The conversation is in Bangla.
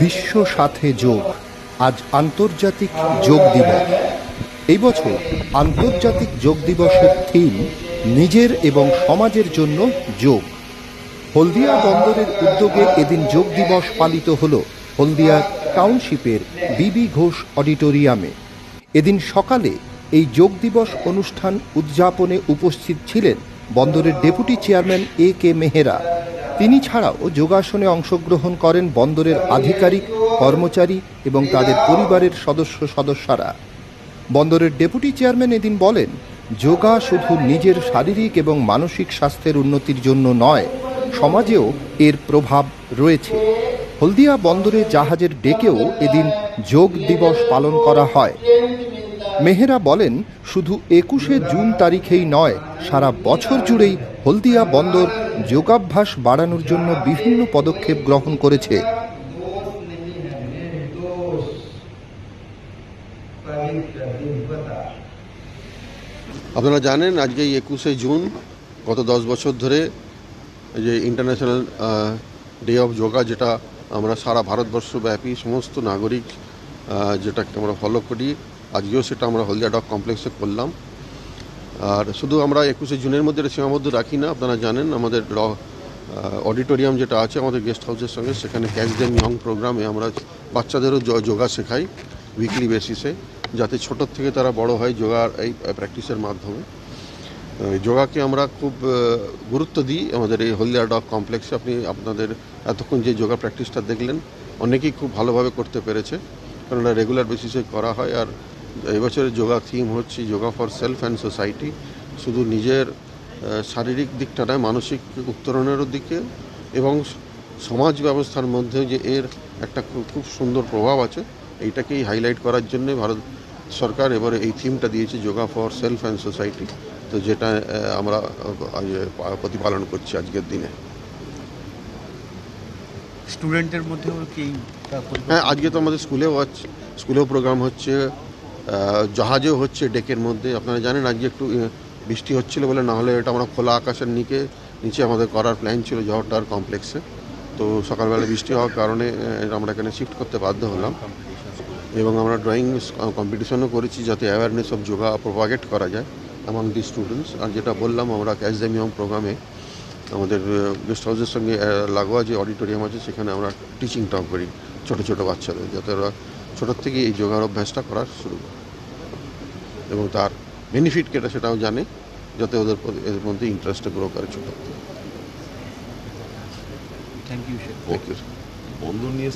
বিশ্ব সাথে যোগ। আজ আন্তর্জাতিক যোগ দিবস। এই বছর আন্তর্জাতিক যোগ দিবসের থিম নিজের এবং সমাজের জন্য যোগ। হলদিয়া বন্দরের উদ্যোগে এদিন যোগ দিবস পালিত হল হলদিয়া টাউনশিপের বিবি ঘোষ অডিটোরিয়ামে। এদিন সকালে এই যোগ দিবস অনুষ্ঠান উদযাপনে উপস্থিত ছিলেন বন্দরের ডেপুটি চেয়ারম্যান এ কে মেহেরা। তিনি ছাড়াও যোগাসনে অংশগ্রহণ করেন বন্দরের আধিকারিক, কর্মচারী এবং তাদের পরিবারের সদস্য সদস্যরা। বন্দরের ডেপুটি চেয়ারম্যান এদিন বলেন, যোগা শুধু নিজের শারীরিক এবং মানসিক স্বাস্থ্যের উন্নতির জন্য নয়, সমাজেও এর প্রভাব রয়েছে। হলদিয়া বন্দরে জাহাজের ডেকেও এদিন যোগ দিবস পালন করা হয়। মেহেরা বলেন, শুধু একুশে জুন তারিখেই নয়, সারা বছর জুড়েই হলদিয়া বন্দর যোগাভ্যাস বাড়ানোর জন্য বিভিন্ন পদক্ষেপ গ্রহণ করেছে। আপনারা জানেন, আজকে একুশে জুন, গত দশ বছর ধরে যে ইন্টারন্যাশনাল ডে অফ যোগা যেটা আমরা সারা ভারতবর্ষব্যাপী সমস্ত নাগরিক যেটাকে আমরা ফলো করি, আজকেও সেটা আমরা হলদিয়া ডক কমপ্লেক্সে করলাম। আর শুধু আমরা একুশে জুনের মধ্যে সীমাবদ্ধ রাখি না, আপনারা জানেন আমাদের অডিটোরিয়াম যেটা আছে আমাদের গেস্ট হাউসের সঙ্গে, সেখানে ক্যাচ দেম ইয়ং প্রোগ্রামে আমরা বাচ্চাদেরও যোগা শেখাই উইকলি বেসিসে যাতে ছোটোর থেকে তারা বড় হয় যোগার এই প্র্যাকটিসের মাধ্যমে। যোগাকে আমরা খুব গুরুত্ব দিই আমাদের এই হলদিয়া ডক কমপ্লেক্সে আপনি আপনাদের এতক্ষণ যে যোগা প্র্যাকটিসটা দেখলেন, অনেকেই খুব ভালোভাবে করতে পেরেছে, কারণ রেগুলার বেসিসে করা হয়। আর এবছরের যোগা থিম হচ্ছে yoga for self and society. শুধু নিজের শারীরিক দিকটা নয় মানসিক উত্তরণেরও দিকে এবং সমাজ ব্যবস্থার মধ্যে যে এর একটা খুব- সুন্দর প্রভাব আছে এইটাকেই হাইলাইট করার জন্য ভারত সরকার এবারে এই থিমটা দিয়েছে yoga for self and society. তো যেটা আমরা প্রতিপালন করছি আজকের দিনে। স্টুডেন্টের মধ্যেও কি হ্যাঁ আজকে তো আমাদের স্কুলেও আছে স্কুলেও প্রোগ্রাম হচ্ছে জাহাজেও হচ্ছে ডেকের মধ্যে। আপনারা জানেন, আজকে একটু বৃষ্টি হচ্ছিল বলে, না হলে এটা আমরা খোলা আকাশের নিচে নিচে আমাদের করার প্ল্যান ছিল জহর টাওয়ার কমপ্লেক্সে তো সকালবেলা বৃষ্টি হওয়ার কারণে আমরা এখানে শিফট করতে বাধ্য হলাম। এবং আমরা ড্রয়িং কম্পিটিশনও করেছি যাতে অ্যাওয়ারনেস অফ যোগা প্রোপাগেট করা যায় অ্যামাং দি স্টুডেন্টস আর যেটা বললাম, আমরা ক্যাচ দ্য মিয়ম প্রোগ্রামে আমাদের গেস্ট হাউসের সঙ্গে লাগোয়া যে অডিটোরিয়াম আছে, সেখানে আমরা টিচিংটাও করি ছোট ছোট বাচ্চাদের, যাতে ওরা ছোটোর থেকে এই যোগার অভ্যাসটা করার শুরু। করে এবং তার বেনিফিট কেটা সেটাও জানে যাতে ওদের প্রতি- এর মধ্যে ইন্টারেস্টটা গ্রো করে ছোটো থ্যাংক ইউ স্যার বন্ধু ইউ বন্ধন নিয়ে